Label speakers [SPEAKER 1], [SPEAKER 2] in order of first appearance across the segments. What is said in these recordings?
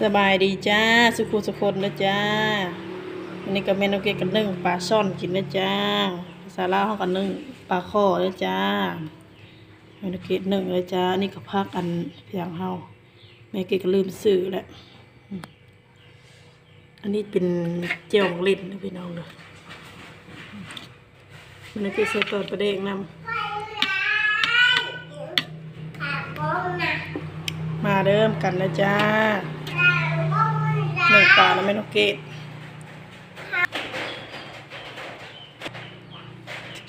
[SPEAKER 1] สบายดีจ้า สุขุสุคนนะจ้าวันนี้ก็เมนูเกกันนึ่งปลาช่อนกินนะจ้าซาลาห้องกันนึ่งปลาข้อนะจ้าเมนูเกนึ่งเลยจ้านี่ก็พักอันเพียงเฮาแม่เกก็ลืมซื้อแหละอันนี้เป็นเจียวของลิ้นนะพี่น้องเลยเมนูเกใส่ตอนประเดกนำมาเริ่มกันนะจ้า หนึ่งปลาแล้วไม่ต้องเกต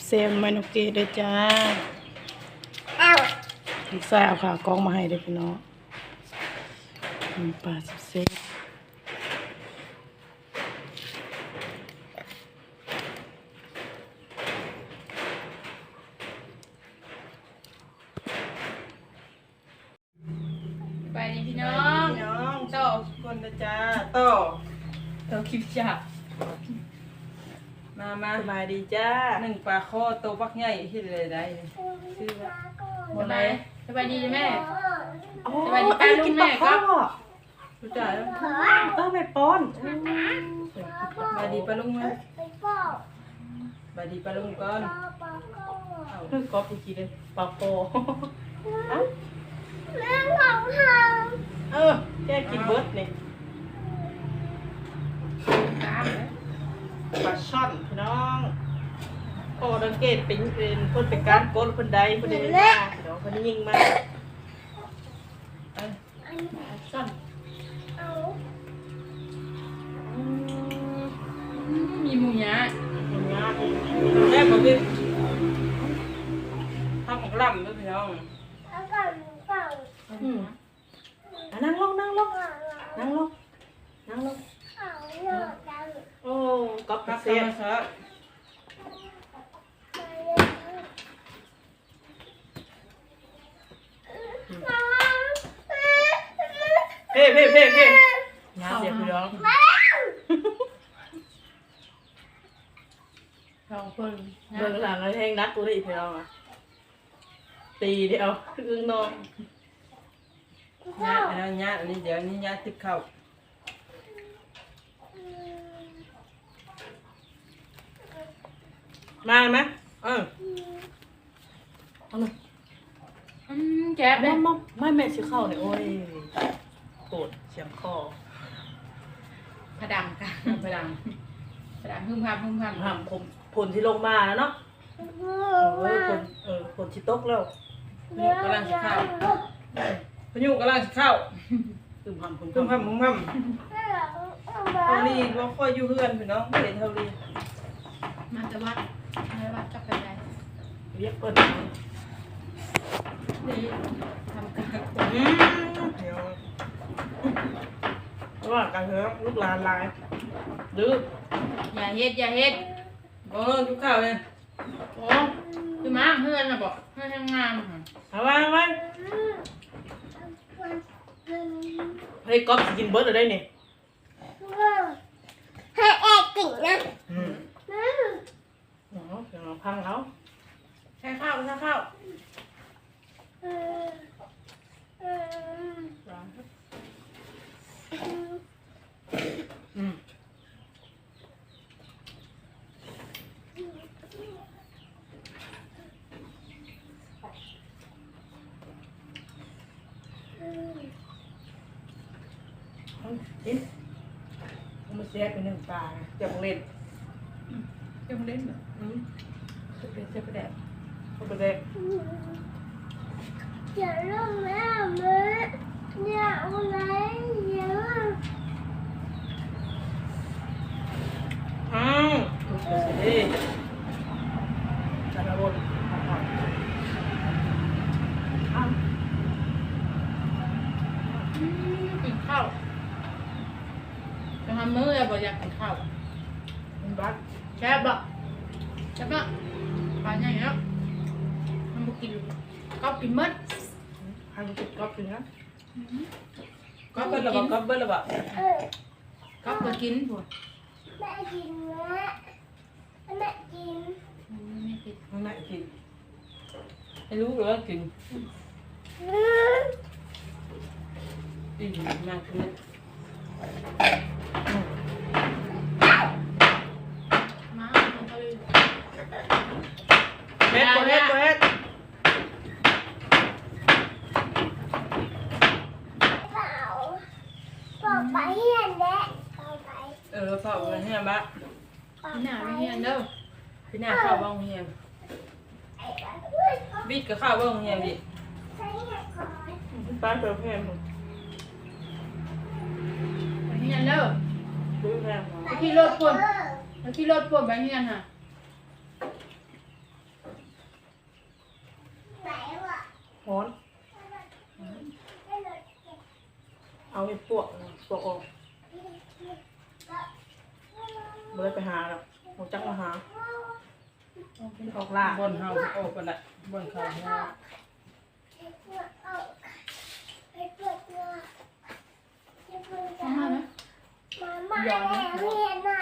[SPEAKER 1] เซมไม่ต้องเกตด้วยจ้าลูกสาวค่ะกล้องมาให้เด้อพี่น้องหนึ่งปลาสิบเซม
[SPEAKER 2] ไปนี่พี่น้อง
[SPEAKER 1] พี่น้อง
[SPEAKER 2] โต
[SPEAKER 1] คนนะจ้าต่อ
[SPEAKER 2] โตคลิปจับ
[SPEAKER 3] มามา
[SPEAKER 1] สบายดีจ้า
[SPEAKER 3] หนึ่งปลาข้อโตวปักใหญ่ที่ใดได้ชื่อว่า
[SPEAKER 2] สบายสบายดีแม่
[SPEAKER 1] โอ้
[SPEAKER 2] สบายดีป้าลุงแม่ครับ
[SPEAKER 3] รู้จักแล้ว
[SPEAKER 1] เออแม่ป้อน
[SPEAKER 3] บายดีปลาลุงไหมบายดีปลาลุงก่อน
[SPEAKER 1] เอาเรื่องกอล์ฟกินเลยปลาโปเออ แกกินเบิร์ดนี่
[SPEAKER 2] ตามเลย
[SPEAKER 1] ปลาช่อนพี่น้องโอ้ดังเกตเป็นเป็นเพิ่นเป็นการโกนเพิ่นใดเพิ่นได้มาเดี๋ยวเพิ่นยิงมาเอ้ย
[SPEAKER 2] ซ่อนมีหมูยะ
[SPEAKER 1] ยิงงาน
[SPEAKER 3] แม่บอกดิทำของลำด้วยพี่น้อง
[SPEAKER 1] อืม อะนั่งลงนั่งลงนั่งลงนั่งลงโอ้ก๊อฟ
[SPEAKER 3] พัก
[SPEAKER 1] เสี
[SPEAKER 3] ธร
[SPEAKER 1] ย
[SPEAKER 3] รมชาติ
[SPEAKER 1] เพ่เพ่เพ่เพ่งานเสียพี่น้อง
[SPEAKER 2] สองคน
[SPEAKER 1] เบื้องหลังไอ้แห้งนักกูได้อีกพี่น้องอะตีเดียวอึ้งนอน
[SPEAKER 3] ญาติอันนั้นญาติอันนี้เดี๋ยวนี้ญาติติดเข้า
[SPEAKER 1] มาไหมเออเอาหน่อย
[SPEAKER 2] อืมแก๊บเล
[SPEAKER 1] แม่
[SPEAKER 2] ย
[SPEAKER 1] มอมไม่แม่ชิเข้าเนี่ยโอ้ยโกรธเสียงคอ
[SPEAKER 2] ผดังกันผดังผดังพึ่มพำพึ่มพำ
[SPEAKER 1] ห้ามผมผลที่ลงมาแล้วเนาะเออผลเออผลที่ตกแล้ว
[SPEAKER 3] พยุกำลังสิเข้า พยุกำลังสิเข้า
[SPEAKER 1] ตึมหำผม
[SPEAKER 3] พึ่งพัมพึ่งพัมเท่านี้ว่าค่อยอยู่เฮือนพี่น้องเห็นเท่านี้
[SPEAKER 2] มาจะวัดมาวัดจับไปไหน
[SPEAKER 1] เรียกเปิ้ล
[SPEAKER 2] นี่ทำกัน
[SPEAKER 1] อืม
[SPEAKER 3] เดี๋ยว
[SPEAKER 1] ระหว่างการเถอะลูกหลานหลายดื้อ
[SPEAKER 2] อย่าเฮ็ดอย่าเฮ็ด
[SPEAKER 3] โอ้ทุกข้าวเลย
[SPEAKER 1] โอ้
[SPEAKER 2] คือมาเพื่อนน่ะบอกเพื่อนทำงานค่ะ
[SPEAKER 1] เอาไว้เอาไว้ เฮ้ยก๊อฟกินเบิร์ดเลยได้เนี่ย
[SPEAKER 4] ให้แอกกิ่งนะ
[SPEAKER 1] อืมเอาเดี๋ยวเราพังเอา
[SPEAKER 2] ใช้ข้าวใช้ข้าว
[SPEAKER 1] อืม เอากินเอามาเสียเป็นหนึ่งปลาจะบังเล่น
[SPEAKER 2] จะมาเล่นแบบ
[SPEAKER 1] อืมเสียเป็นเสียไปแดดเอาไปแดด
[SPEAKER 4] อย่าลงแม่มืออย่าเอาไหนอย่า
[SPEAKER 1] อ้าวถูกเสียดิจันทบุรีอ้าว
[SPEAKER 2] กินข้าว จะทำมื้ออะไรบอกอยากกินข้าว
[SPEAKER 1] มันบัด
[SPEAKER 2] แช่บบอกแช่บปะปลาใหญ่เนาะมันบอกกินก็กินมัด
[SPEAKER 1] ให้มันติดก๊อฟเลยนะ
[SPEAKER 3] ก็เบิ้ลระบอกก็เบิ้ลระบอก
[SPEAKER 4] เออ
[SPEAKER 2] ก็ก็กินผัว
[SPEAKER 4] แม่กินแม่แม่กิน
[SPEAKER 2] ไม่กิน
[SPEAKER 3] มันไม่กินให้รู้หรือว่ากิน
[SPEAKER 4] อืม
[SPEAKER 3] กินมากขึ้น
[SPEAKER 2] มาเอาเลย
[SPEAKER 1] เฮ็ดตัวเฮ็ดตัวเฮ็ด
[SPEAKER 4] เปล่าเปล่าไปเฮียนแหละเปล่าไป
[SPEAKER 3] เออเข้าโรงเรียนบะ
[SPEAKER 4] เปล่า
[SPEAKER 2] พี่หน้าไม่เฮียนเด้อ
[SPEAKER 3] พี่หน้าเข้าบ้องเรียน
[SPEAKER 4] ไอ้บ้าเฮ้ย
[SPEAKER 3] บิดก็เข้าบ้องเรียนดิ
[SPEAKER 4] ใส่เหี้ยก่อน
[SPEAKER 1] ป้าเปิดเพลง
[SPEAKER 2] ไม่เฮียนเด้อ
[SPEAKER 1] ดูเพลง
[SPEAKER 2] ไป ขี่รถพ่นไปขี่รถพ่นไปเฮียนค่ะ
[SPEAKER 4] ไหนวะ
[SPEAKER 1] ฮ้อน
[SPEAKER 4] ไม่เลย
[SPEAKER 1] เอาไอ้ปวกปวกออกบ่ได้ไปหาหรอกหมจักมาหาออกล่า
[SPEAKER 3] บนเฮาออกกันละบนเขาเฮา
[SPEAKER 4] ไอ้พวกเอาไอ้พวกเนาะไอ้พวก
[SPEAKER 2] ทำไมไหม
[SPEAKER 4] มามาแล้วเฮียนน่ะ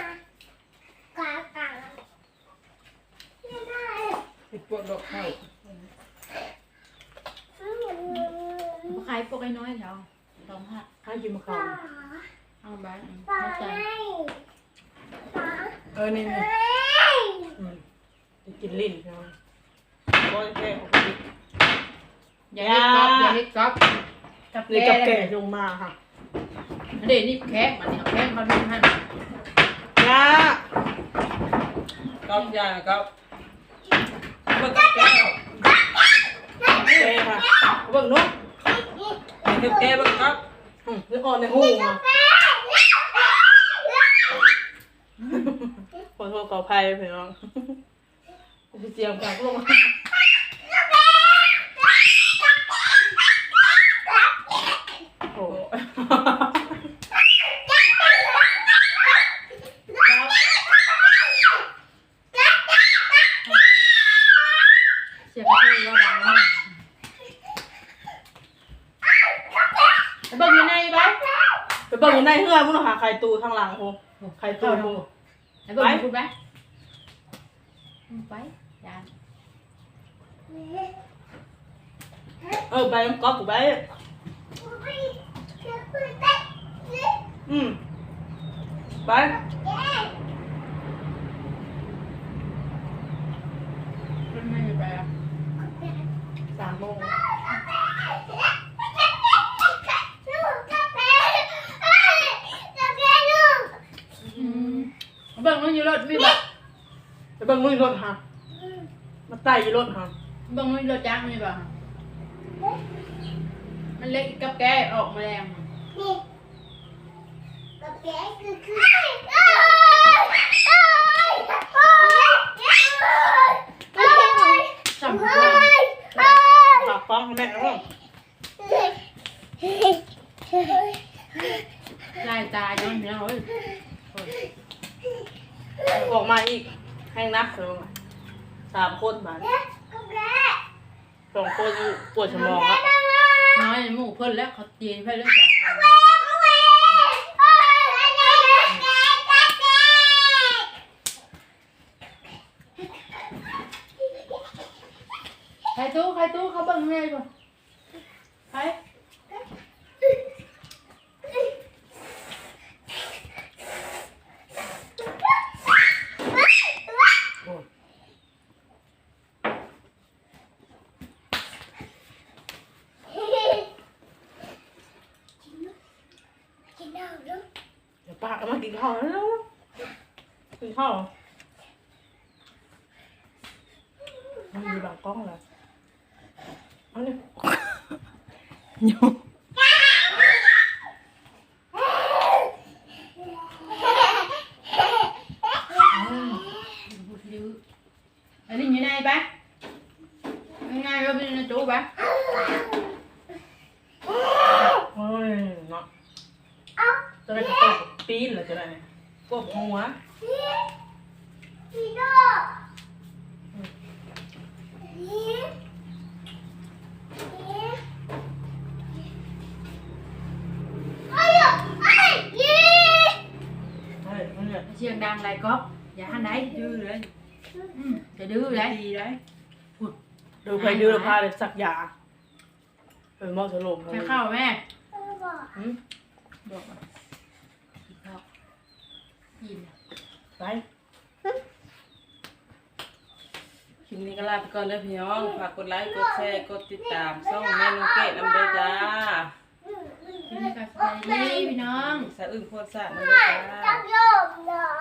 [SPEAKER 4] กากังเฮียนน่ะ
[SPEAKER 3] ไปปวดดอกเข้
[SPEAKER 2] ขายพวกไอ้น้อยแถวสองห้า
[SPEAKER 1] ให้กินมะ
[SPEAKER 4] ป่า
[SPEAKER 1] ขา
[SPEAKER 2] เอาไป
[SPEAKER 4] ป่า
[SPEAKER 2] เข้าจ
[SPEAKER 4] ไงป่า
[SPEAKER 3] เออนี่
[SPEAKER 4] ไง
[SPEAKER 3] นี่
[SPEAKER 1] อืมจะกินลิ้นใช่ไหมบ่ได้แค่ออกไปดิ
[SPEAKER 2] อย่าเฮ็ดก๊อปอย่าเฮ็ดก๊อปกับ
[SPEAKER 1] เลย
[SPEAKER 2] แก
[SPEAKER 1] กับแก่
[SPEAKER 2] เลย
[SPEAKER 1] ลงมาค่ะ
[SPEAKER 2] เดี๋ยวนี่แคกมันเนี่ยแคกมันเป็นพัน
[SPEAKER 1] ยา
[SPEAKER 3] ก๊อฟยาก๊อฟเบิ่งกับแก้ว
[SPEAKER 1] แก่ค่ะเบิ่งเนุ๊ก
[SPEAKER 3] เบิ่งกับแก้วเบิ่งก๊อฟ
[SPEAKER 1] อืมนึกออกในหูมาขอโทษขออภัยพี่น้องไปเจียมกันลงมาโอ้
[SPEAKER 2] เสียกระเทยว่าดังมากไปเบิ่งอยู่ในไป
[SPEAKER 1] ไป เบิ่งอยู่ในเฮือนมึงหาไข่ตูทางหลังโหไข่ตูมึง
[SPEAKER 2] ไปเบิ่งอยู่พูดไปไปยาน
[SPEAKER 1] เออไปมันก๊อกกูไปอืมไป
[SPEAKER 2] มันไม่ไปอะ
[SPEAKER 1] สามโมง
[SPEAKER 2] อืมเบิ่งมันอยู่ รถมีแบบ
[SPEAKER 1] ไปเบิ่งลุยรถฮะมาไต่อยู่รถฮะ
[SPEAKER 2] เบิ่งมันอยู่รถจักรมีแบบมันเล็กกับแกออกมาแล้วสำคัญ
[SPEAKER 1] ฝากฟังให้แม่นะ
[SPEAKER 2] ลายตาย้อนอยู่แล้วเฮ้ย
[SPEAKER 1] ออกมาอีกแห้ง นักเลยสามคนบาดสองคนปวดสมองอะ
[SPEAKER 2] น้อยหมู่เพิ่นแล้วเขาจีนเพิ่นแล้วจ้ะใครตู้ใครตู้เขาเบิ่งไงบ่ใคร
[SPEAKER 1] เดี๋ยวป้าก็มากิ นข้าวแล้วกินข้าวมันมีบางกล้องเลยเอาเลยโย
[SPEAKER 2] ดื้อไอ้ลิงอยู่ไหนปะยังไงก็เป็นในตู้ปะ
[SPEAKER 1] โอ้ยเนาะจะได้กระโตก ปีนเหรอจะได้เนี่ยกบหัวใช่มันเนี่ย
[SPEAKER 2] เสียงดังไรก๊อฟอย่าหันไหน
[SPEAKER 3] ดื้อเลย
[SPEAKER 2] อืมจะดื้อไร
[SPEAKER 3] ดีเลย
[SPEAKER 1] ดูไปดูแล้วพาเลยสักยาเป็นหมอสลบเล
[SPEAKER 2] จะ
[SPEAKER 1] ย
[SPEAKER 2] เข้าแม่
[SPEAKER 1] หืม
[SPEAKER 2] บอกว่า
[SPEAKER 3] ไปคลิปนี้ก็ลาไปก่อนเลยพี่น้อง ฝากกดไลค์ กดแชร์ กดติดตามช่องแม่น้องเกดนำเด้อจ้า
[SPEAKER 2] เป็นการสบายดีพี่น้อง
[SPEAKER 3] สะอึ้งโคตรสะนำเด้อจ้า
[SPEAKER 4] จังโยมเลย